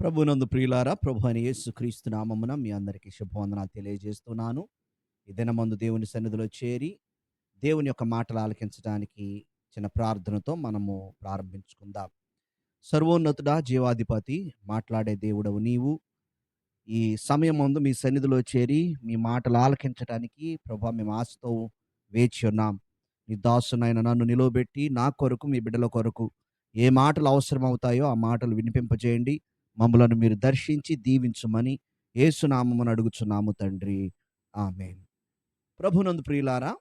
ప్రభునందు ప్రియులారా ప్రభు అని యేసుక్రీస్తు నామమున మీ అందరికీ శుభవందనాలు తెలియజేస్తున్నాను. ఈ దినమందు దేవుని సన్నిధిలో చేరి దేవుని యొక్క మాటలు ఆలకించడానికి చిన్న ప్రార్థనతో మనము ప్రారంభించుకుందాం. సర్వోన్నతుడా జీవాధిపతి మాట్లాడే దేవుడవు నీవు. ఈ సమయం ముందు మీ సన్నిధిలో చేరి మీ మాటలు ఆలకించడానికి ప్రభా మేము ఆశతో వేచి ఉన్నాం. నీ దాసునైన నన్ను నిలవబెట్టి నా కొరకు మీ బిడ్డల కొరకు ఏ మాటలు అవసరం అవుతాయో ఆ మాటలు వినిపింపజేయండి. మమ్మలను మీరు దర్శించి దీవించమని ఏసునామమును అడుగుచున్నాము తండ్రి. ఆమె ప్రభునందు ప్రియులారా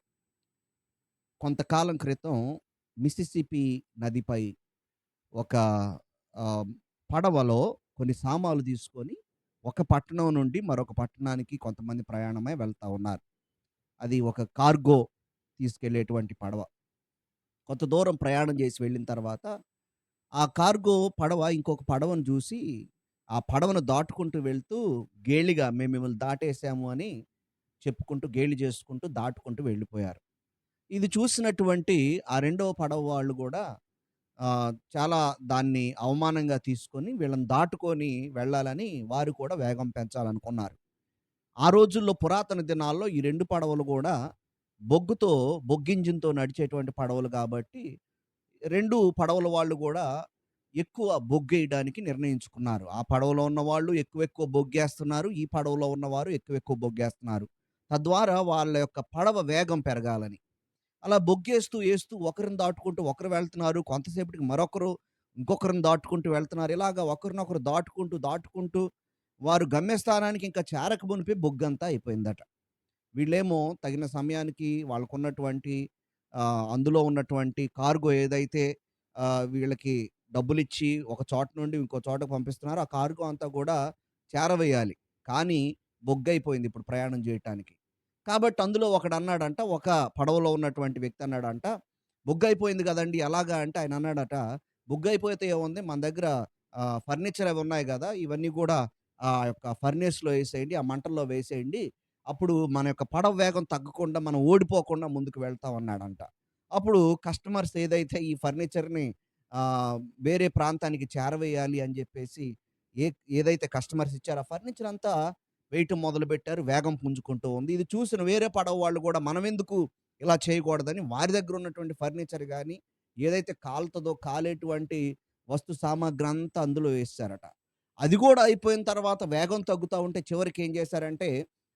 కొంతకాలం క్రితం మిసిసిపి నదిపై ఒక పడవలో కొన్ని సామాన్లు తీసుకొని ఒక పట్టణం నుండి మరొక పట్టణానికి కొంతమంది ప్రయాణమై వెళ్తూ ఉన్నారు. అది ఒక కార్గో తీసుకెళ్ళేటువంటి పడవ. కొంత దూరం ప్రయాణం చేసి వెళ్ళిన తర్వాత ఆ కార్గో పడవ ఇంకొక పడవను చూసి ఆ పడవను దాటుకుంటూ వెళ్తూ గేలిగా మేము మిమ్మల్ని దాటేసాము అని చెప్పుకుంటూ గేలి చేసుకుంటూ దాటుకుంటూ వెళ్ళిపోయారు. ఇది చూసినటువంటి ఆ రెండవ పడవ వాళ్ళు కూడా చాలా దాన్ని అవమానంగా తీసుకొని వీళ్ళని దాటుకొని వెళ్ళాలని వారు కూడా వేగం పెంచాలనుకున్నారు. ఆ రోజుల్లో పురాతన దినాల్లో ఈ రెండు పడవలు కూడా బొగ్గుతో బొగ్గింజిన్తో నడిచేటువంటి పడవలు కాబట్టి రెండు పడవల వాళ్ళు కూడా ఎక్కువ బొగ్గేయడానికి నిర్ణయించుకున్నారు. ఆ పడవలో ఉన్న వాళ్ళు ఎక్కువ ఎక్కువ బొగ్గేస్తున్నారు ఈ పడవలో ఉన్నవారు ఎక్కువ ఎక్కువ బొగ్గేస్తున్నారు. తద్వారా వాళ్ళ యొక్క పడవ వేగం పెరగాలని. అలా బొగ్గేస్తూ వేస్తూ ఒకరిని దాటుకుంటూ ఒకరు వెళ్తున్నారు. కొంతసేపటికి మరొకరు ఇంకొకరిని దాటుకుంటూ వెళ్తున్నారు. ఇలాగా ఒకరినొకరు దాటుకుంటూ దాటుకుంటూ వారు గమ్యస్థానానికి ఇంకా చేరక మునిపి బొగ్గంతా అయిపోయిందట. వీళ్ళేమో తగిన సమయానికి వాళ్ళకున్నటువంటి అందులో ఉన్నటువంటి కార్గో ఏదైతే వీళ్ళకి వీళ్ళకి డబ్బులిచ్చి ఒక చోట నుండి ఇంకో చోటకు పంపిస్తున్నారో ఆ కార్గో అంతా కూడా చేరవేయాలి. కానీ బొగ్గైపోయింది ఇప్పుడు ప్రయాణం చేయటానికి. కాబట్టి అందులో ఒకడు అన్నాడంట ఒక పడవలో ఉన్నటువంటి వ్యక్తి అన్నాడంట బొగ్గైపోయింది కదండి ఎలాగా? అంటే ఆయన అన్నాడట బొగ్గైపోతే ఏముంది? మన దగ్గర ఫర్నిచర్ అవి ఉన్నాయి కదా ఇవన్నీ కూడా ఆ యొక్క ఫర్నేస్లో వేసేయండి ఆ మంటల్లో వేసేయండి అప్పుడు మన యొక్క పడవ వేగం తగ్గకుండా మనం ఓడిపోకుండా ముందుకు వెళ్తాం అన్నాడంట అప్పుడు కస్టమర్స్ ఏదైతే ఈ ఫర్నిచర్ని వేరే ప్రాంతానికి చేరవేయాలి అని చెప్పేసి ఏ ఏదైతే కస్టమర్స్ ఇచ్చారో ఆ ఫర్నిచర్ అంతా వేయటం మొదలు పెట్టారు వేగం పుంజుకుంటూ ఉంది. ఇది చూసిన వేరే పడవ వాళ్ళు కూడా మనం ఎందుకు ఇలా చేయకూడదని వారి దగ్గర ఉన్నటువంటి ఫర్నిచర్ కానీ ఏదైతే కాలుతుందో కాలేటువంటి వస్తు సామాగ్రి అంతా అందులో వేస్తారట. అది కూడా అయిపోయిన తర్వాత వేగం తగ్గుతూ ఉంటే చివరికి ఏం చేశారంటే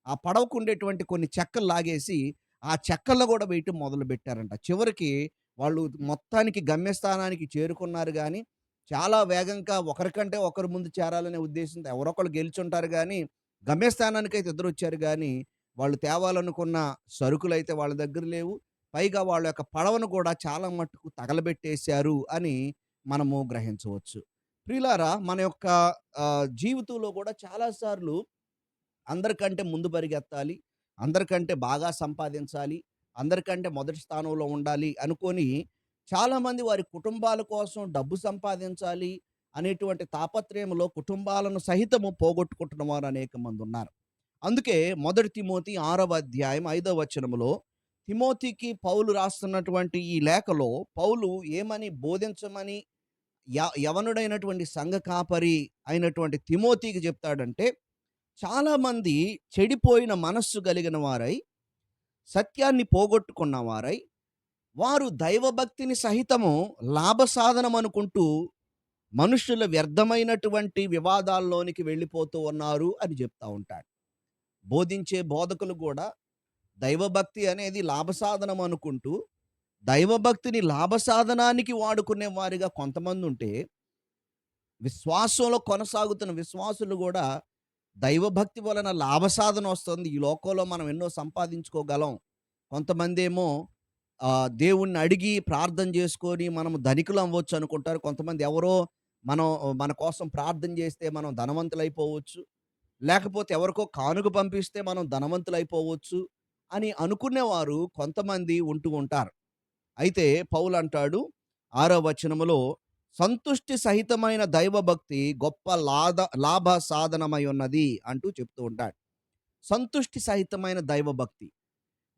ఆ పడవకు ఉండేటువంటి కొన్ని చెక్కలు లాగేసి ఆ చెక్కల్లో కూడా వేయటం మొదలు పెట్టారంట చివరికి వాళ్ళు మొత్తానికి గమ్యస్థానానికి చేరుకున్నారు కానీ చాలా వేగంగా ఒకరికంటే ఒకరు ముందు చేరాలనే ఉద్దేశంతో ఎవరొకరు గెలుచుంటారు కానీ గమ్యస్థానానికి అయితే ఇద్దరు వచ్చారు కానీ వాళ్ళు తేవాలనుకున్న సరుకులు అయితే వాళ్ళ దగ్గర లేవు. పైగా వాళ్ళ యొక్క పడవను కూడా చాలా మట్టుకు తగలబెట్టేశారు అని మనము గ్రహించవచ్చు. ప్రియులారా మన యొక్క జీవితంలో కూడా చాలాసార్లు అందరికంటే ముందు పరిగెత్తాలి అందరికంటే బాగా సంపాదించాలి అందరికంటే మొదటి స్థానంలో ఉండాలి అనుకొని చాలామంది వారి కుటుంబాల కోసం డబ్బు సంపాదించాలి అనేటువంటి తాపత్రయంలో కుటుంబాలను సహితము పోగొట్టుకుంటున్న వారు అనేక మంది ఉన్నారు. అందుకే మొదటి తిమోతి ఆరవ అధ్యాయం ఐదవ వచనములో తిమోతికి పౌలు రాస్తున్నటువంటి ఈ లేఖలో పౌలు ఏమని బోధించమని య- యవనుడైనటువంటి సంఘ కాపరి అయినటువంటి తిమోతికి చెప్తాడంటే చాలామంది చెడిపోయిన మనస్సు కలిగిన వారై సత్యాన్ని పోగొట్టుకున్న వారై వారు దైవభక్తిని సహితము లాభసాధనం అనుకుంటూ మనుషుల వ్యర్థమైనటువంటి వివాదాల్లోనికి వెళ్ళిపోతూ ఉన్నారు అని చెప్తా ఉంటాడు బోధించే బోధకులు కూడా దైవభక్తి అనేది లాభసాధనం అనుకుంటూ దైవభక్తిని లాభసాధనానికి వాడుకునే వారిగా కొంతమంది ఉంటే విశ్వాసంలో కొనసాగుతున్న విశ్వాసులు కూడా దైవభక్తి వలన లాభసాధన వస్తుంది. ఈ లోకంలో మనం ఎన్నో సంపాదించుకోగలం. కొంతమంది ఏమో దేవుణ్ణి అడిగి ప్రార్థన చేసుకొని మనం ధనికులు అవ్వచ్చు అనుకుంటారు. కొంతమంది ఎవరో మనం మన కోసం ప్రార్థన చేస్తే మనం ధనవంతులైపోవచ్చు. లేకపోతే ఎవరికో కానుక పంపిస్తే మనం ధనవంతులైపోవచ్చు అని అనుకునేవారు కొంతమంది ఉంటూ ఉంటారు. అయితే పౌలు అంటాడు ఆరో వచనములో సంతుష్టి సహితమైన దైవభక్తి గొప్ప లాద లాభ సాధనమై ఉన్నది అంటూ చెప్తూ ఉంటాడు. సంతుష్టి సహితమైన దైవభక్తి.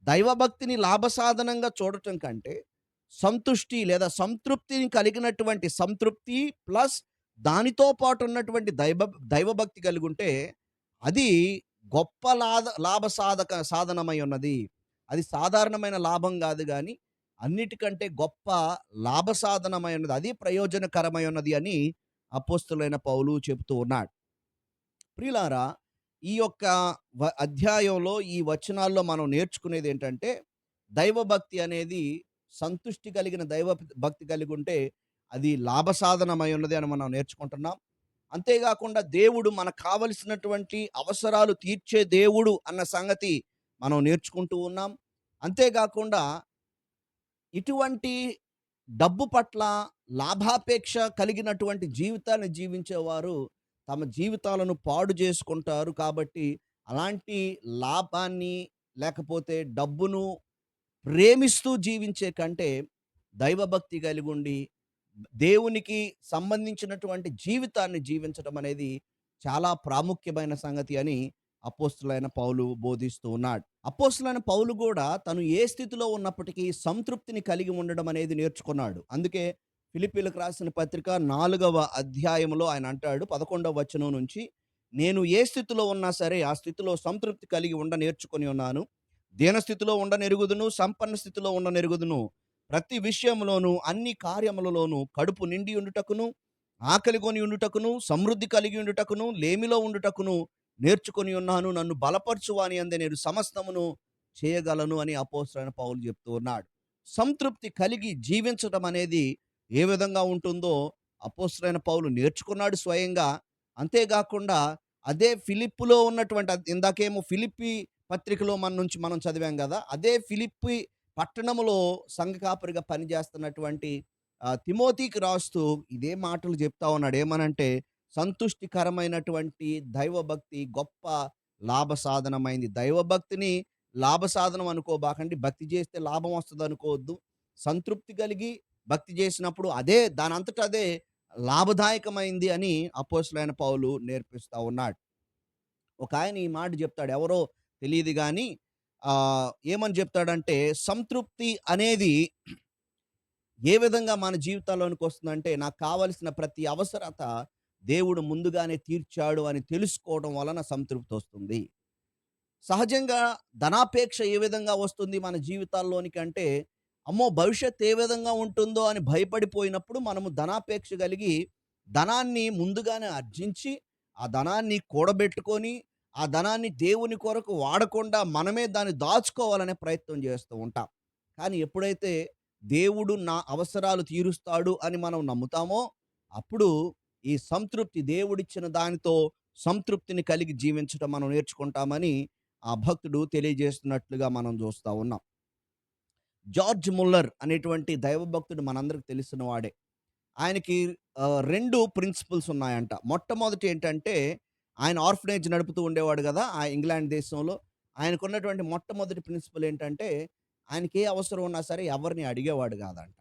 దైవభక్తిని లాభసాధనంగా చూడటం కంటే సంతుష్టి లేదా సంతృప్తిని కలిగినటువంటి సంతృప్తి ప్లస్ దానితో పాటు ఉన్నటువంటి దైవ దైవభక్తి కలిగి ఉంటే అది గొప్ప లాద లాభ సాధక సాధనమై ఉన్నది. అది సాధారణమైన లాభం కాదు కానీ అన్నిటికంటే గొప్ప లాభసాధనమై ఉన్నది అది ప్రయోజనకరమై ఉన్నది అని అపోస్తులైన పౌలు చెబుతూ ఉన్నాడు. ప్రిలారా ఈ యొక్క అధ్యాయంలో ఈ వచనాల్లో మనం నేర్చుకునేది ఏంటంటే దైవభక్తి అనేది సంతుష్టి కలిగిన దైవ భక్తి కలిగి ఉంటే అది లాభసాధనమై ఉన్నది అని మనం నేర్చుకుంటున్నాం. అంతేకాకుండా దేవుడు మనకు కావలసినటువంటి అవసరాలు తీర్చే దేవుడు అన్న సంగతి మనం నేర్చుకుంటూ ఉన్నాం. అంతేకాకుండా ఇటువంటి డబ్బు పట్ల లాభాపేక్ష కలిగినటువంటి జీవితాన్ని జీవించేవారు తమ జీవితాలను పాడు చేసుకుంటారు కాబట్టి అలాంటి లాభాన్ని లేకపోతే డబ్బును ప్రేమిస్తూ జీవించే కంటే దైవభక్తి కలిగి ఉండి దేవునికి సంబంధించినటువంటి జీవితాన్ని జీవించడం అనేది చాలా ప్రాముఖ్యమైన సంగతి అని అపోస్తులైన పౌలు బోధిస్తూ ఉన్నాడు. అపోస్తులైన పౌలు కూడా తను ఏ స్థితిలో ఉన్నప్పటికీ సంతృప్తిని కలిగి ఉండడం అనేది నేర్చుకున్నాడు. అందుకే ఫిలిపీలకు రాసిన పత్రిక నాలుగవ అధ్యాయంలో ఆయన అంటాడు పదకొండవ వచనం నుంచి నేను ఏ స్థితిలో ఉన్నా సరే ఆ స్థితిలో సంతృప్తి కలిగి ఉండ నేర్చుకొని ఉన్నాను. దీన స్థితిలో సంపన్న స్థితిలో ఉండనెరుగుదును ప్రతి విషయంలోనూ అన్ని కార్యములలోనూ కడుపు నిండి ఉండుటకును ఆకలి కొని ఉండుటకును సమృద్ధి కలిగి ఉండుటకును లేమిలో ఉండుటకును నేర్చుకొని ఉన్నాను నన్ను బలపరచువాని అందే నేను సమస్తమును చేయగలను అని అపోసరైన పౌలు చెప్తూ ఉన్నాడు. సంతృప్తి కలిగి జీవించడం అనేది ఏ విధంగా ఉంటుందో అపోసరైన పౌలు నేర్చుకున్నాడు స్వయంగా. అంతేకాకుండా అదే ఫిలిప్పులో ఉన్నటువంటి ఇందాకేమో ఫిలిప్పి పత్రికలో మన నుంచి మనం చదివాం కదా అదే ఫిలిప్పి పట్టణములో సంఘ కాపరిగా పనిచేస్తున్నటువంటి తిమోతికి రాస్తూ ఇదే మాటలు చెప్తా ఉన్నాడు. ఏమనంటే సంతుష్టికరమైనటువంటి దైవభక్తి గొప్ప లాభ సాధనమైంది దైవభక్తిని లాభసాధనం అనుకోబాకండి. భక్తి చేస్తే లాభం వస్తుంది అనుకోవద్దు సంతృప్తి కలిగి భక్తి చేసినప్పుడు అదే దాని అంతటా అదే లాభదాయకమైంది అని అపోసులైన పౌలు నేర్పిస్తా ఉన్నాడు. ఒక ఆయన ఈ మాట చెప్తాడు. ఎవరో తెలియదు కానీ ఏమని చెప్తాడంటే సంతృప్తి అనేది ఏ విధంగా మన జీవితాల్లోనికి వస్తుందంటే నాకు కావలసిన ప్రతి అవసరత దేవుడు ముందుగానే తీర్చాడు అని తెలుసుకోవడం వలన సంతృప్తి వస్తుంది. సహజంగా ధనాపేక్ష ఏ విధంగా వస్తుంది మన జీవితాల్లోనికి అంటే అమ్మో భవిష్యత్ ఏ విధంగా ఉంటుందో అని భయపడిపోయినప్పుడు మనము ధనాపేక్ష కలిగి ధనాన్ని ముందుగానే ఆర్జించి ఆ ధనాన్ని కూడబెట్టుకొని ఆ ధనాన్ని దేవుని కొరకు వాడకుండా మనమే దాన్ని దాచుకోవాలనే ప్రయత్నం చేస్తూ ఉంటాం. కానీ ఎప్పుడైతే దేవుడు నా అవసరాలు తీరుస్తాడు అని మనం నమ్ముతామో అప్పుడు ఈ సంతృప్తి దేవుడిచ్చిన దానితో సంతృప్తిని కలిగి జీవించడం మనం నేర్చుకుంటామని ఆ భక్తుడు తెలియజేస్తున్నట్లుగా మనం చూస్తూ ఉన్నాం. జార్జ్ ముల్లర్ అనేటువంటి దైవభక్తుడు మనందరికి తెలిసిన వాడే. ఆయనకి రెండు ప్రిన్సిపల్స్ ఉన్నాయంట. మొట్టమొదటి ఏంటంటే ఆయన ఆర్ఫనేజ్ నడుపుతూ ఉండేవాడు కదా ఆ ఇంగ్లాండ్ దేశంలో. ఆయనకున్నటువంటి మొట్టమొదటి ప్రిన్సిపల్ ఏంటంటే ఆయనకి ఏ అవసరం ఉన్నా సరే ఎవరిని అడిగేవాడు కాదంట.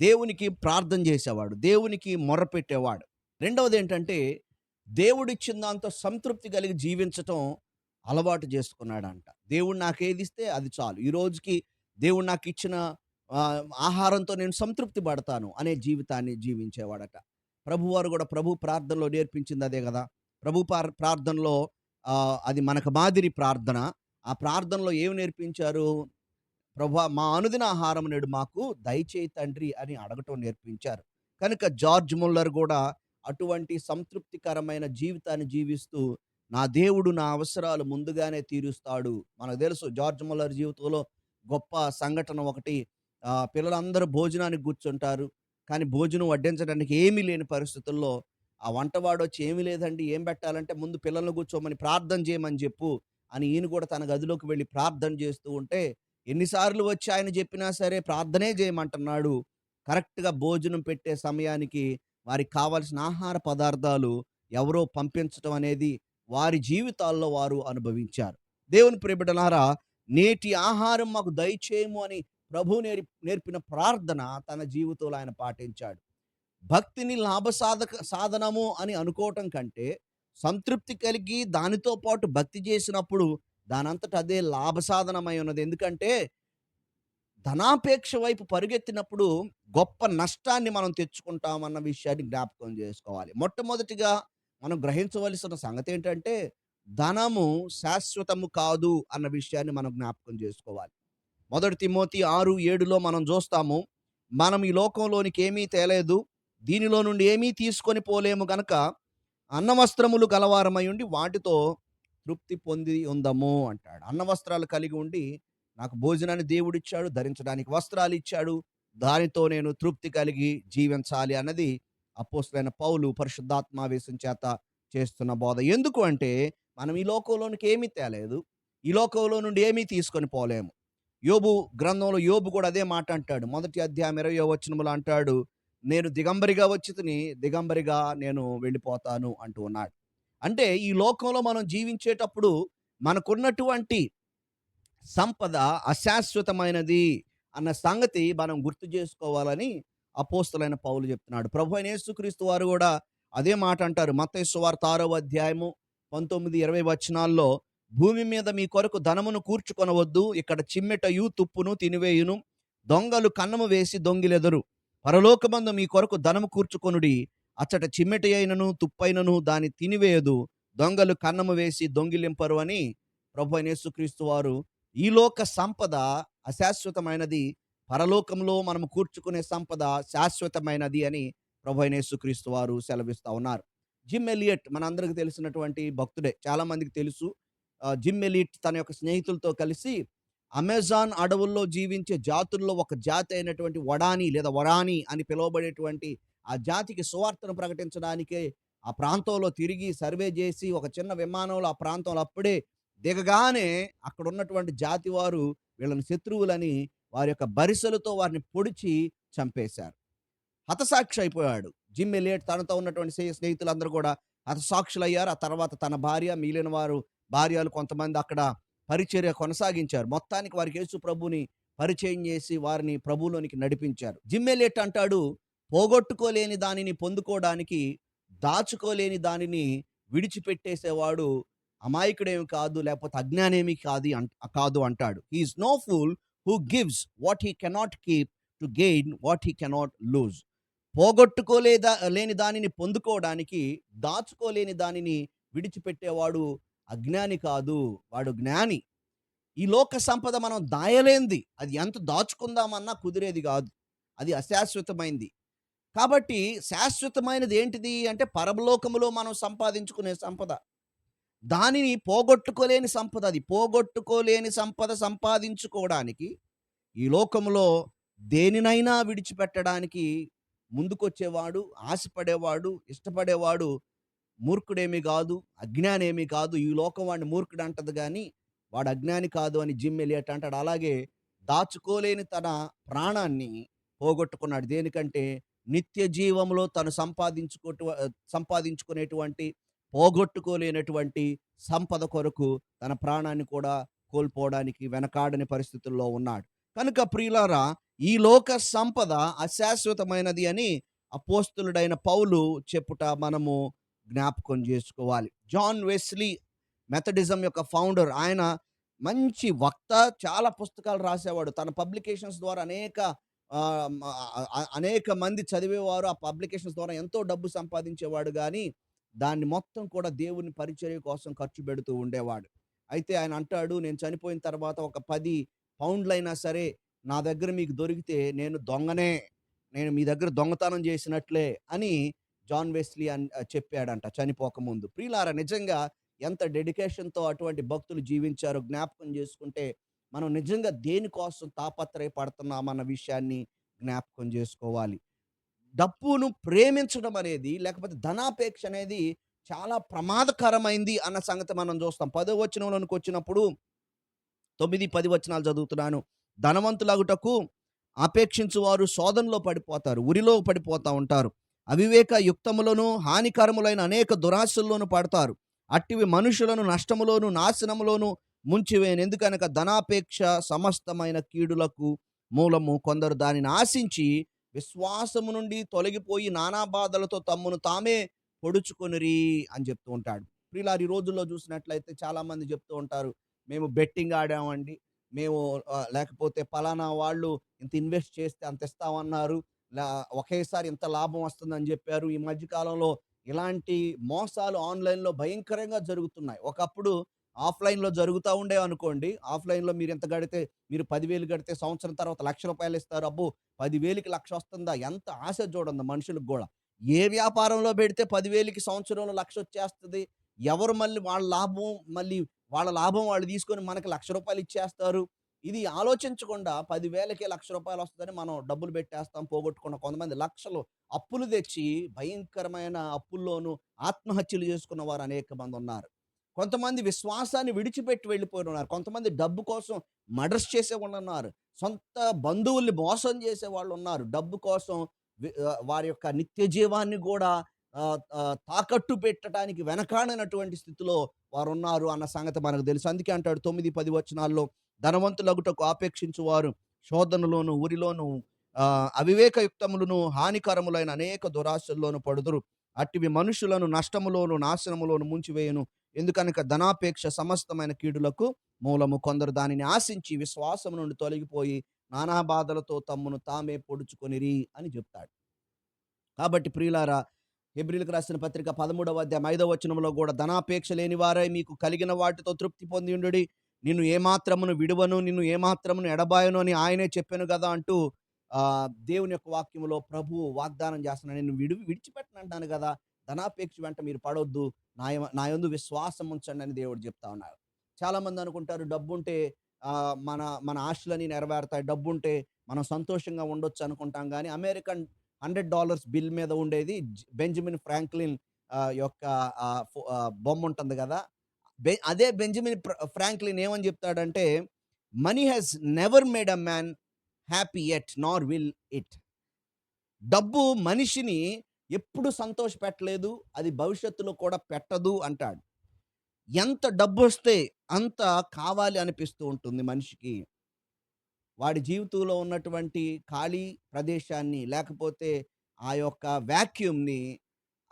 దేవునికి ప్రార్థన చేసేవాడు దేవునికి మొర్రపెట్టేవాడు రెండవది ఏంటంటే దేవుడిచ్చిన దాంతో సంతృప్తి కలిగి జీవించటం అలవాటు చేసుకున్నాడంట. దేవుడు నాకు ఏది ఇస్తే అది చాలు. ఈ రోజుకి దేవుడు నాకు ఇచ్చిన ఆహారంతో నేను సంతృప్తి పడతాను అనే జీవితాన్ని జీవించేవాడట. ప్రభువారు కూడా ప్రభు ప్రార్థనలో నేర్పించింది అదే కదా. ప్రభు ప్రార్థనలో అది మనకు మాదిరి ప్రార్థన. ఆ ప్రార్థనలో ఏమి నేర్పించారు? ప్రభా మా అనుదిన ఆహారం నేడు మాకు దయచేయి తండ్రి అని అడగటం నేర్పించారు. కనుక జార్జ్ ముల్లర్ కూడా అటువంటి సంతృప్తికరమైన జీవితాన్ని జీవిస్తూ నా దేవుడు నా అవసరాలు ముందుగానే తీరుస్తాడు. మనకు తెలుసు జార్జ్ ముల్లర్ జీవితంలో గొప్ప సంఘటన ఒకటి. పిల్లలందరూ భోజనానికి కూర్చుంటారు. కానీ భోజనం వడ్డించడానికి ఏమీ లేని పరిస్థితుల్లో ఆ వంటవాడు వచ్చి ఏమీ లేదండి ఏం పెట్టాలంటే ముందు పిల్లల్ని కూర్చోమని ప్రార్థన చేయమని చెప్పు అని ఈయన కూడా తన గదిలోకి వెళ్ళి ప్రార్థన చేస్తూ ఉంటే ఎన్నిసార్లు వచ్చి ఆయన చెప్పినా సరే ప్రార్థనే చేయమంటున్నాడు. కరెక్ట్గా భోజనం పెట్టే సమయానికి వారికి కావాల్సిన ఆహార పదార్థాలు ఎవరో పంపించడం అనేది వారి జీవితాల్లో వారు అనుభవించారు. దేవుని ప్రియబిడలారా నేటి ఆహారం మాకు దయచేయము అని ప్రభు నేర్ నేర్పిన ప్రార్థన తన జీవితంలో ఆయన పాటించాడు. భక్తిని లాభసాధక సాధనము అని అనుకోవటం కంటే సంతృప్తి కలిగి దానితో పాటు భక్తి చేసినప్పుడు దానంతట అదే లాభసాధనమై ఉన్నది. ఎందుకంటే ధనాపేక్ష వైపు పరుగెత్తినప్పుడు గొప్ప నష్టాన్ని మనం తెచ్చుకుంటామన్న విషయాన్ని జ్ఞాపకం చేసుకోవాలి. మొట్టమొదటిగా మనం గ్రహించవలసిన సంగతి ఏంటంటే ధనము శాశ్వతము కాదు అన్న విషయాన్ని మనం జ్ఞాపకం చేసుకోవాలి. మొదటి తిమోతి ఆరు ఏడులో మనం చూస్తాము మనం ఈ లోకంలోనికి ఏమీ తేలేదు దీనిలో నుండి ఏమీ తీసుకొని పోలేము గనక అన్నవస్త్రములు గలవారమై ఉండి వాటితో తృప్తి పొంది ఉందము అంటాడు. అన్న వస్త్రాలు కలిగి ఉండి నాకు భోజనాన్ని దేవుడిచ్చాడు ధరించడానికి వస్త్రాలు ఇచ్చాడు దానితో నేను తృప్తి కలిగి జీవించాలి అన్నది అపోస్తులైన పౌలు పరిశుద్ధాత్మావేశం చేత చేస్తున్న బోధ. ఎందుకు అంటే మనం ఈ లోకంలోనికి ఏమీ తేలేదు. ఈ లోకంలో నుండి ఏమీ తీసుకొని పోలేము. యోబు గ్రంథంలో యోబు కూడా అదే మాట అంటాడు. మొదటి అధ్యాయం ఇరవై వచనములు అంటాడు నేను దిగంబరిగా వచ్చి తిని దిగంబరిగా నేను వెళ్ళిపోతాను అంటూ ఉన్నాడు. అంటే ఈ లోకంలో మనం జీవించేటప్పుడు మనకున్నటువంటి సంపద అశాశ్వతమైనది అన్న సంగతి మనం గుర్తు చేసుకోవాలని అపోస్తులైన పౌలు చెప్తున్నాడు. ప్రభు అయిన యేసుక్రీస్తు వారు కూడా అదే మాట అంటారు. మత్తయి వార్త ఆరో అధ్యాయము పంతొమ్మిది ఇరవై వచనాల్లో భూమి మీద మీ కొరకు ధనమును కూర్చుకొనవద్దు. ఇక్కడ చిమ్మెటయు తుప్పును తినివేయును. దొంగలు కన్నము వేసి దొంగిలెదరు. పరలోకమందు మీ కొరకు ధనము కూర్చుకొనుడి. అచ్చట చిమ్మెటి అయినను తుప్పైనను దాన్ని తినివేయదు. దొంగలు కన్నము వేసి దొంగిలింపరు అని ప్రభు యేసుక్రీస్తు వారు ఈ లోక సంపద అశాశ్వతమైనది పరలోకంలో మనం కూర్చుకునే సంపద శాశ్వతమైనది అని ప్రభు యేసుక్రీస్తు వారు సెలవిస్తూ ఉన్నారు. జిమ్ ఎలియట్ మనందరికీ తెలిసినటువంటి భక్తుడే. చాలామందికి తెలుసు. జిమ్ ఎలియట్ తన యొక్క స్నేహితులతో కలిసి అమెజాన్ అడవుల్లో జీవించే జాతుల్లో ఒక జాతి అయినటువంటి వడాని లేదా వరాని అని పిలువబడేటువంటి ఆ జాతికి సువార్తను ప్రకటించడానికే ఆ ప్రాంతంలో తిరిగి సర్వే చేసి ఒక చిన్న విమానంలో ఆ ప్రాంతంలో అప్పుడే దిగగానే అక్కడ ఉన్నటువంటి జాతి వారు వీళ్ళని శత్రువులని వారి యొక్క బరిసెలతో వారిని పొడిచి చంపేశారు. హతసాక్షి అయిపోయాడు. జిమ్ ఎలియట్ తనతో ఉన్నటువంటి స్నేహితులందరూ కూడా హతసాక్షులయ్యారు. ఆ తర్వాత తన భార్య మిగిలిన వారు భార్యలు కొంతమంది అక్కడ పరిచర్య కొనసాగించారు. మొత్తానికి వారికి యేసు ప్రభుని పరిచయం చేసి వారిని ప్రభువులోనికి నడిపించారు. జిమ్ ఎలియట్ అంటాడు పోగొట్టుకోలేని దానిని పొందుకోవడానికి దాచుకోలేని దానిని విడిచిపెట్టేసేవాడు అమాయకుడేమి కాదు లేకపోతే అజ్ఞానేమి కాదు కాదు అంటాడు. He's no fool who gives what he cannot keep to gain what he cannot lose పోగొట్టుకోలేదా లేని దానిని పొందుకోవడానికి దాచుకోలేని దానిని విడిచిపెట్టేవాడు అజ్ఞాని కాదు వాడు జ్ఞాని. ఈ లోక సంపద మనం దాయలేంది. అది ఎంత దాచుకుందామన్నా కుదిరేది కాదు. అది అశాశ్వతమైంది. కాబట్టి శాశ్వతమైనది ఏంటిది అంటే పరలోకములో మనం సంపాదించుకునే సంపద. దానిని పోగొట్టుకోలేని సంపద అది. పోగొట్టుకోలేని సంపద సంపాదించుకోవడానికి ఈ లోకంలో దేనినైనా విడిచిపెట్టడానికి ముందుకొచ్చేవాడు ఆశపడేవాడు ఇష్టపడేవాడు మూర్ఖుడేమీ కాదు అజ్ఞానేమీ కాదు. ఈ లోకం వాడిని మూర్ఖుడు అంటది కానీ వాడు అజ్ఞాని కాదు అని జిమ్ ఎలియట్ అంటాడు. అలాగే దాచుకోలేని తన ప్రాణాన్ని పోగొట్టుకున్నాడు. దేనికంటే నిత్య జీవంలో తను సంపాదించుకోటు సంపాదించుకునేటువంటి పోగొట్టుకోలేనటువంటి సంపద కొరకు తన ప్రాణాన్ని కూడా కోల్పోవడానికి వెనకాడని పరిస్థితుల్లో ఉన్నాడు. కనుక ప్రియులారా ఈ లోక సంపద అశాశ్వతమైనది అని అపోస్తులుడైన పౌలు చెప్పుట మనము జ్ఞాపకం చేసుకోవాలి. జాన్ వెస్లీ మెథడిజం యొక్క ఫౌండర్ ఆయన మంచి వక్త చాలా పుస్తకాలు రాసేవాడు. తన పబ్లికేషన్స్ ద్వారా అనేక అనేక మంది చదివేవారు ఆ పబ్లికేషన్స్ ద్వారా ఎంతో డబ్బు సంపాదించేవాడు కానీ దాన్ని మొత్తం కూడా దేవుని పరిచర్య కోసం ఖర్చు పెడుతూ ఉండేవాడు. అయితే ఆయన అంటాడు నేను చనిపోయిన తర్వాత ఒక పది పౌండ్లైనా సరే నా దగ్గర మీకు దొరికితే నేను దొంగనే నేను మీ దగ్గర దొంగతనం చేసినట్లే అని జాన్ వెస్లీ అని చెప్పాడంట చనిపోకముందు ప్రియులారా నిజంగా ఎంత డెడికేషన్తో అటువంటి భక్తులు జీవించారో జ్ఞాపకం చేసుకుంటే మనం నిజంగా దేనికోసం తాపత్రయపడుతున్నామన్న విషయాన్ని జ్ఞాపకం చేసుకోవాలి. డబ్బును ప్రేమించడం అనేది లేకపోతే ధనాపేక్ష అనేది చాలా ప్రమాదకరమైంది అన్న సంగతి మనం చూస్తాం. పదో వచనంలోనికి వచ్చినప్పుడు తొమ్మిది పది వచనాలు చదువుతున్నాను. ధనవంతులగుటకు అపేక్షించు వారు శోధనలో పడిపోతారు ఉరిలో పడిపోతూ ఉంటారు. అవివేక యుక్తములను హానికరములైన అనేక దురాశల్లోనూ పడతారు. అట్టివి మనుషులను నష్టములోను నాశనములోను ముంచివేయను ఎందుకనక ధనాపేక్ష సమస్తమైన కీడులకు మూలము కొందరు దానిని ఆశించి విశ్వాసము నుండి తొలగిపోయి నానా బాధలతో తమ్మును తామే పొడుచుకొనిరి అని చెప్తూ ఉంటాడు ప్రిలారి రోజుల్లో చూసినట్లయితే చాలామంది చెప్తూ ఉంటారు మేము బెట్టింగ్ ఆడామండి మేము లేకపోతే పలానా వాళ్ళు ఇంత ఇన్వెస్ట్ చేస్తే అంత ఇస్తామన్నారు. ఒకేసారి ఇంత లాభం వస్తుందని చెప్పారు ఈ మధ్యకాలంలో ఇలాంటి మోసాలు ఆన్‌లైన్‌లో భయంకరంగా జరుగుతున్నాయి. ఒకప్పుడు ఆఫ్‌లైన్‌లో జరుగుతూ ఉండేవి అనుకోండి ఆఫ్‌లైన్‌లో మీరు ఎంత గడితే మీరు పదివేలు గడితే సంవత్సరం తర్వాత లక్ష రూపాయలు ఇస్తారు. అబ్బో! పదివేలుకి లక్ష వస్తుందా? ఎంత ఆశ చూడండి మనుషులకు కూడా ఏ వ్యాపారంలో పెడితే పదివేలకి సంవత్సరంలో లక్ష వచ్చేస్తుంది ఎవరు మళ్ళీ వాళ్ళ లాభం మళ్ళీ వాళ్ళ లాభం వాళ్ళు తీసుకొని మనకి లక్ష రూపాయలు ఇచ్చేస్తారు. ఇది ఆలోచించకుండా పదివేలకే లక్ష రూపాయలు వస్తుందని మనం డబ్బులు పెట్టేస్తాం, పోగొట్టుకున్న కొంతమంది లక్షలు అప్పులు తెచ్చి భయంకరమైన అప్పుల్లోనూ ఆత్మహత్యలు చేసుకున్న వారు అనేక మందున్నారు. కొంతమంది విశ్వాసాన్ని విడిచిపెట్టి వెళ్ళిపోయి ఉన్నారు కొంతమంది డబ్బు కోసం మర్డర్స్ చేసేవాళ్ళున్నారు. సొంత బంధువుల్ని మోసం చేసే వాళ్ళు ఉన్నారు డబ్బు కోసం వారి యొక్క నిత్య జీవాన్ని కూడా తాకట్టు పెట్టడానికి వెనకాడనటువంటి స్థితిలో వారు ఉన్నారు అన్న సంగతి మనకు తెలుసు. అందుకే అంటాడు 9, 10 వచనాల్లో ధనవంతులగుటకు ఆపేక్షించువారు శోధనలోను, ఊరిలోను అవివేకయుక్తములను, హానికరములైన అనేక దురాశల్లోను పడుదురు. అట్టివి మనుషులను నష్టములోను, నాశనములోను ముంచివేయను ఎందుకనక ధనాపేక్ష సమస్తమైన కీడులకు మూలము. కొందరు దానిని ఆశించి విశ్వాసం నుండి తొలగిపోయి నానా బాధలతో తమ్మును తామే పొడుచుకొనిరి అని చెప్తాడు. కాబట్టి ప్రియులారా హెబ్రీయులకు రాసిన పత్రిక 13వ అధ్యాయం ఐదవ వచనంలో కూడా ధనాపేక్ష లేని వారే మీకు కలిగిన వాటితో తృప్తి పొందియుండుడి. నిన్ను ఏమాత్రమును విడువను, నిన్ను ఏమాత్రమును ఎడబాయను అని ఆయనే చెప్పాను కదా అంటూ దేవుని యొక్క వాక్యములో ప్రభువు వాగ్దానం చేస్తున్నాడు. నేను విడి విడిచిపెట్టను అంటాను కదా ధనాపేక్ష వెంట మీరు పడొద్దు. నా నాయందు నా యందు విశ్వాసం ఉంచండి అని దేవుడు చెప్తా ఉన్నాడు. చాలామంది అనుకుంటారు డబ్బుంటే ఉంటే మన మన ఆశలన్నీ నెరవేరుతాయి. డబ్బుంటే మనం సంతోషంగా ఉండొచ్చు అనుకుంటాం కానీ అమెరికన్ $100 బిల్ మీద ఉండేది బెంజమిన్ ఫ్రాంక్లిన్ యొక్క బొమ్మ ఉంటుంది కదా బె అదే బెంజమిన్ ఫ్రాంక్లిన్ ఏమని చెప్తాడంటే, "money has never made a man happy yet nor will it." డబ్బు మనిషిని ఎప్పుడు సంతోష పెట్టలేదు అది భవిష్యత్తులో కూడా పెట్టదు అంటాడు. ఎంత డబ్బొస్తే అంత కావాలి అనిపిస్తూ ఉంటుంది మనిషికి. వాడి జీవితంలో ఉన్నటువంటి ఖాళీ ప్రదేశాన్ని లేకపోతే ఆ యొక్క వాక్యూమ్‌ని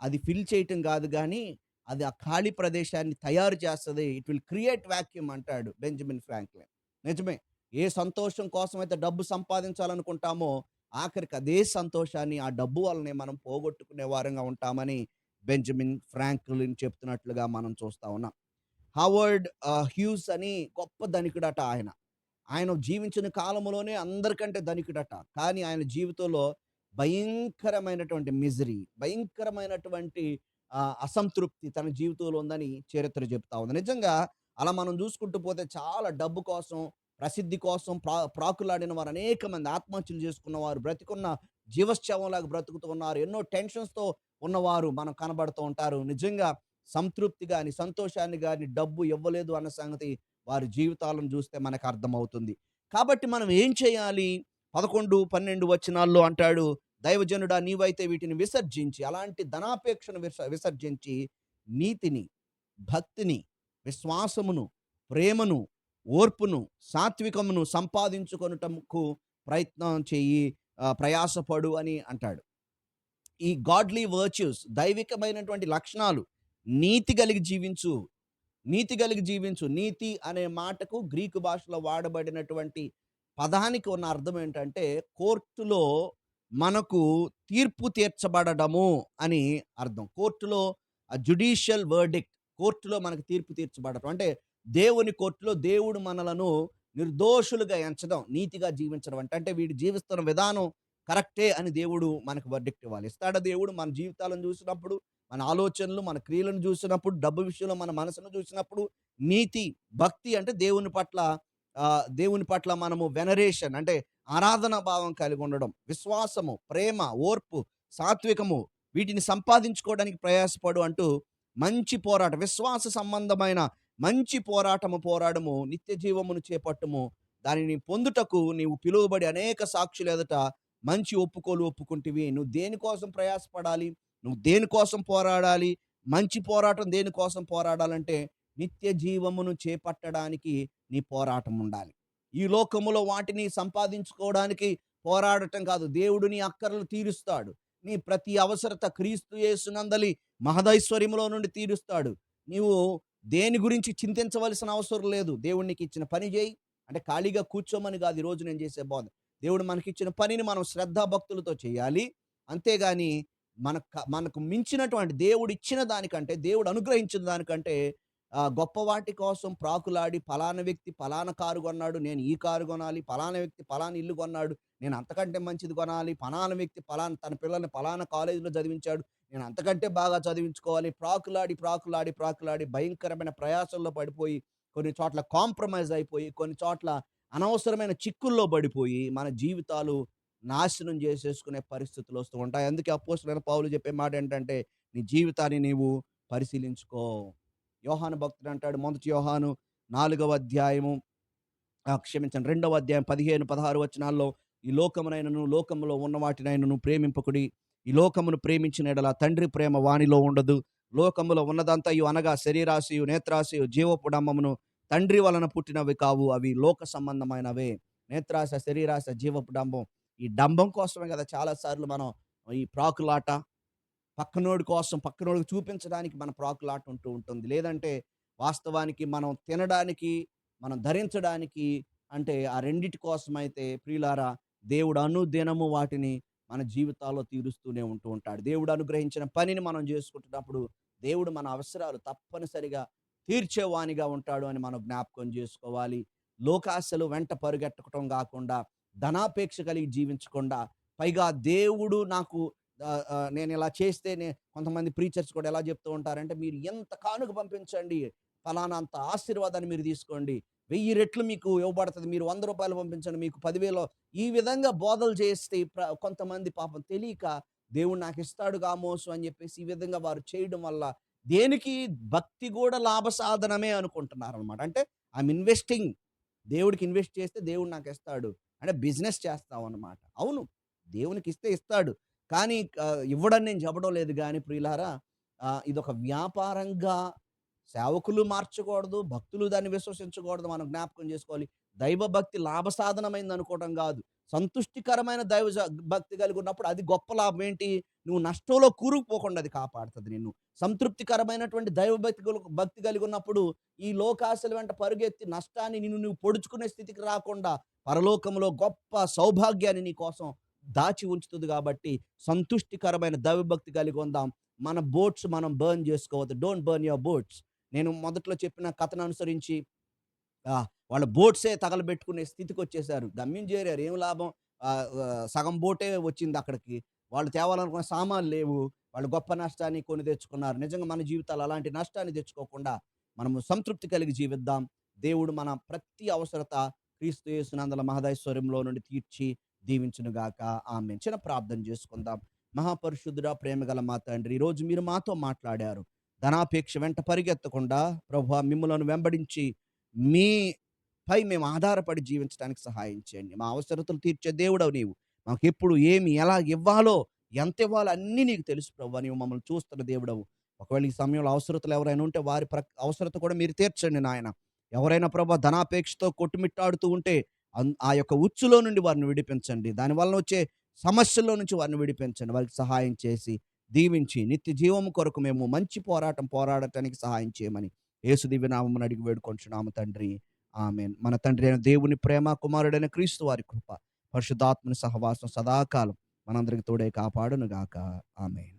అది ఫిల్ చేయటం కాదు కానీ అది ఆ ఖాళీ ప్రదేశాన్ని తయారు చేస్తుంది ఇట్ విల్ క్రియేట్ వాక్యూమ్ అంటాడు బెంజమిన్ ఫ్రాంక్లిన్. నిజమే. ఏ సంతోషం కోసమైతే డబ్బు సంపాదించాలనుకుంటామో, ఆఖరికి అదే సంతోషాన్ని ఆ డబ్బు వల్లనే మనం పోగొట్టుకునే వారంగా ఉంటామని బెంజమిన్ ఫ్రాంక్లిన్ చెప్తున్నట్లుగా మనం చూస్తా ఉన్నాం. హవర్డ్ హ్యూస్ అని గొప్ప ధనికుడట ఆయన. ఆయన జీవించిన కాలంలోనే అందరికంటే ధనికుడట. కానీ ఆయన జీవితంలో భయంకరమైనటువంటి మిజరీ, భయంకరమైనటువంటి అసంతృప్తి తన జీవితంలో ఉందని చరిత్ర చెప్తా ఉంది. నిజంగా అలా మనం చూసుకుంటూ పోతే చాలా డబ్బు కోసం, ప్రసిద్ధి కోసం ప్రా ప్రాకులాడిన వారు అనేక మంది ఆత్మహత్యలు చేసుకున్నవారు, బ్రతికున్న జీవశ్చవంలాగా బ్రతుకుతూ ఉన్నారు. ఎన్నో టెన్షన్స్‌తో ఉన్నవారు మనం కనబడుతూ ఉంటారు. నిజంగా సంతృప్తి కానీ సంతోషాన్ని కానీ డబ్బు ఇవ్వలేదు అన్న సంగతి వారి జీవితాలను చూస్తే మనకు అర్థమవుతుంది. కాబట్టి మనం ఏం చేయాలి? 11, 12 వచనాల్లో అంటాడు, దైవజనుడా నీవైతే వీటిని విసర్జించి అలాంటి ధనాపేక్షను విస విసర్జించి నీతిని, భక్తిని, విశ్వాసమును, ప్రేమను, ఓర్పును, సాత్వికమును సంపాదించుకొనుటకు ప్రయత్నం చేయి ప్రయాసపడు అని అంటాడు. ఈ గాడ్లీ వర్చ్యూస్ దైవికమైనటువంటి లక్షణాలు నీతి కలిగి జీవించు. నీతి కలిగి జీవించు. నీతి అనే మాటకు గ్రీకు భాషలో వాడబడినటువంటి పదానికి ఉన్న అర్థం ఏంటంటే, కోర్టులో మనకు తీర్పు తీర్చబడము అని అర్థం. కోర్టులో జుడిషియల్ వర్డిక్ట్ కోర్టులో మనకు తీర్పు తీర్చబడటం. అంటే దేవుని కోర్టులో దేవుడు మనలను నిర్దోషులుగా ఎంచడం, నీతిగా జీవించడం అంటే, అంటే వీడు జీవిస్తున్న విధానం కరెక్టే అని దేవుడు మనకు వర్డిక్ట్ ఇవ్వాలి. ఇస్తాడా దేవుడు మన జీవితాలను చూసినప్పుడు, మన ఆలోచనలు, మన క్రియలను చూసినప్పుడు, డబ్బు విషయంలో మన మనసును చూసినప్పుడు నీతి, భక్తి అంటే దేవుని పట్ల దేవుని పట్ల మనము వెనరేషన్ అంటే ఆరాధనా భావం కలిగి ఉండడం. విశ్వాసము, ప్రేమ, ఓర్పు, సాత్వికము వీటిని సంపాదించుకోవడానికి ప్రయాసపడు అంటూ మంచి పోరాటం, విశ్వాస సంబంధమైన మంచి పోరాటము పోరాడము, నిత్య జీవమును చేపట్టము దానిని పొందుటకు నీవు పిలువబడి అనేక సాక్షులు ఎదుట మంచి ఒప్పుకోలు ఒప్పుకుంటివి. నువ్వు దేనికోసం ప్రయాసపడాలి? నువ్వు దేనికోసం పోరాడాలి? మంచి పోరాటం దేనికోసం పోరాడాలంటే నిత్య జీవమును చేపట్టడానికి నీ పోరాటం ఉండాలి. ఈ లోకములో వాటిని సంపాదించుకోవడానికి పోరాడటం కాదు. దేవుడు నీ అక్కర్లు తీరుస్తాడు. నీ ప్రతి అవసరత క్రీస్తు యేసునందలి మహదైశ్వర్యములో నుండి తీరుస్తాడు. నీవు దేని గురించి చింతించవలసిన అవసరం లేదు. దేవుడు నీకిచ్చిన పని చేయి. అంటే ఖాళీగా కూర్చోమని కాదు. ఈరోజు నేను చేసే బోధ దేవుడు మనకిచ్చిన పనిని మనం శ్రద్ధాభక్తులతో చేయాలి. అంతేగాని మన మనకు మించినటువంటి దేవుడు ఇచ్చిన దానికంటే దేవుడు అనుగ్రహించిన దానికంటే గొప్ప వాటి కోసం ప్రాకులాడి ఫలానా వ్యక్తి ఫలానా కారు కొన్నాడు. నేను ఈ కారు కొనాలి. ఫలానా వ్యక్తి ఫలానా ఇల్లు కొన్నాడు. నేను అంతకంటే మంచిది కొనాలి. ఫలానా వ్యక్తి ఫలానా తన పిల్లల్ని ఫలానా కాలేజీలో చదివించాడు. నేను అంతకంటే బాగా చదివించుకోవాలి. ప్రాకులాడి ప్రాకులాడి ప్రాకులాడి భయంకరమైన ప్రయాసంలో పడిపోయి కొన్ని చోట్ల కాంప్రమైజ్ అయిపోయి కొన్ని చోట్ల అనవసరమైన చిక్కుల్లో పడిపోయి మన జీవితాలు నాశనం చేసేసుకునే పరిస్థితులు వస్తూ ఉంటాయి. అందుకే అపోస్తులైన పౌలు చెప్పే మాట ఏంటంటే నీ జీవితాన్ని నీవు పరిశీలించుకో. యోహాను భక్తుడు అంటాడు మొదటి యోహాను నాలుగవ అధ్యాయము క్షమించండి రెండవ అధ్యాయం పదిహేను పదహారు వచనాల్లో ఈ లోకమునైనను లోకములో ఉన్న వాటినైనను ప్రేమింపకుడి ఈ లోకమును ప్రేమించిన ఎడల తండ్రి ప్రేమ వాణిలో ఉండదు. లోకములో ఉన్నదంతయు అనగా శరీరాశయు నేత్రాశయు జీవపుడమ్మమును తండ్రి వలన పుట్టినవి కావు. అవి లోక సంబంధమైనవే. నేత్రాశ శరీరాశ జీవపు డంబం ఈ డంబం కోసమే కదా చాలాసార్లు మనం ఈ ప్రాకులాట పక్కనోడి కోసం పక్కనోడికి చూపించడానికి మన ప్రాకులాట ఉంటూ ఉంటుంది. లేదంటే వాస్తవానికి మనం తినడానికి మనం ధరించడానికి అంటే ఆ రెండిటి కోసమైతే ప్రియులారా దేవుడు అనుదినము వాటిని మన జీవితాల్లో తీరుస్తూనే ఉంటూ ఉంటాడు. దేవుడు అనుగ్రహించిన పనిని మనం చేసుకుంటున్నప్పుడు దేవుడు మన అవసరాలు తప్పనిసరిగా తీర్చేవానిగా ఉంటాడు అని మనం జ్ఞాపకం చేసుకోవాలి. లోకాశలు వెంట పరుగెట్టడం కాకుండా ధనాపేక్ష కలిగి జీవించకుండా పైగా దేవుడు నాకు నేను ఇలా చేస్తే కొంతమంది ప్రీచర్స్ కూడా ఎలా చెప్తూ ఉంటారంటే మీరు ఎంత కానుక పంపించండి ఫలానా అంత ఆశీర్వాదాన్ని మీరు తీసుకోండి వెయ్యి రెట్లు మీకు ఇవ్వబడుతుంది. మీరు వంద రూపాయలు పంపించండి. మీకు పదివేలు ఈ విధంగా బోధలు చేస్తే ప్ర- కొంతమంది పాపం తెలియక దేవుడు నాకు ఇస్తాడు కామోసు అని చెప్పేసి ఈ విధంగా వారు చేయడం వల్ల దేనికి? భక్తి కూడా లాభ సాధనమే అనుకుంటున్నారు అనమాట అంటే ఐఎమ్ ఇన్వెస్టింగ్ దేవుడికి ఇన్వెస్ట్ చేస్తే దేవుడు నాకు ఇస్తాడు. అంటే బిజినెస్ చేస్తాం అనమాట అవును. దేవునికి ఇస్తే ఇస్తాడు. కానీ ఇవ్వడం నేను చెప్పడం లేదు కానీ ప్రియులారా ఇదొక వ్యాపారంగా సేవకులు మార్చకూడదు భక్తులు దాన్ని విశ్వసించకూడదు మనం జ్ఞాపకం చేసుకోవాలి. దైవ భక్తి లాభ సాధనమైంది అనుకోవడం కాదు. సంతుష్టికరమైన దైవ భక్తి కలిగి ఉన్నప్పుడు అది గొప్ప లాభం ఏంటి? నువ్వు నష్టంలో కూరుకుపోకుండా అది కాపాడుతుంది నిన్ను. సంతృప్తికరమైనటువంటి దైవ భక్తి భక్తి కలిగి ఉన్నప్పుడు ఈ లోకాశల వెంట పరుగెత్తి నష్టాన్ని నిన్ను నువ్వు పొడుచుకునే స్థితికి రాకుండా పరలోకంలో గొప్ప సౌభాగ్యాన్ని నీ కోసం దాచి ఉంచుతుంది కాబట్టి సంతుష్టికరమైన దైవభక్తి కలిగి ఉందాం. మన బోట్స్ మనం బర్న్ చేసుకోవద్దు. Don't burn your boats. నేను మొదట్లో చెప్పిన కథను అనుసరించి వాళ్ళ బోట్సే తగలబెట్టుకునే స్థితికి వచ్చేసారు గమ్యం చేరారు. ఏం లాభం? సగం బోటే వచ్చింది అక్కడికి. వాళ్ళు తేవాలనుకున్న సామాన్లు లేవు. వాళ్ళు గొప్ప నష్టాన్ని కొని తెచ్చుకున్నారు. నిజంగా మన జీవితాలు అలాంటి నష్టాన్ని తెచ్చుకోకుండా మనము సంతృప్తి కలిగి జీవిద్దాం. దేవుడు మన ప్రతి అవసరత క్రీస్తు యేసునందల మహదైశ్వర్యంలో నుండి తీర్చి దీవించునుగాక. ఆమె చిన్న ప్రార్థన చేసుకుందాం. మహాపరిశుద్ధుడా ప్రేమగల మా తండ్రి ఈరోజు మీరు మాతో మాట్లాడారు. ధనాపేక్ష వెంట పరిగెత్తకుండా ప్రభు మిమ్మలను వెంబడించి మీ పై మేము ఆధారపడి జీవించడానికి సహాయం చేయండి. మా అవసరతలు తీర్చే దేవుడవు నీవు. మాకు ఎప్పుడు ఏమి ఎలా ఇవ్వాలో ఎంత ఇవ్వాలో అన్నీ నీకు తెలుసు ప్రభు. నీవు మమ్మల్ని చూస్తున్న దేవుడవు. ఒకవేళ ఈ సమయంలో అవసరతలు ఎవరైనా ఉంటే వారి ప్ర అవసరత కూడా మీరు తీర్చండి నాయన. ఎవరైనా ప్రభు ధనాపేక్షతో కొట్టుమిట్టాడుతూ ఉంటే అన్- ఆ యొక్క ఉచ్చులో నుండి వారిని విడిపించండి. దానివల్ల వచ్చే సమస్యల్లో నుంచి వారిని విడిపించండి. వారికి సహాయం చేసి దీవించి నిత్య జీవము కొరకు మేము మంచి పోరాటం పోరాడటానికి సహాయం చేయమని యేసు దివ్యనామం అడిగి వేడుకొంచున్నాము తండ్రి. ఆమె మన తండ్రి అయిన దేవుని ప్రేమ కుమారుడైన క్రీస్తు వారి కృప పరిశుద్ధాత్మని సహవాసం సదాకాలం మనందరికి తోడే కాపాడును గాక ఆమెన్.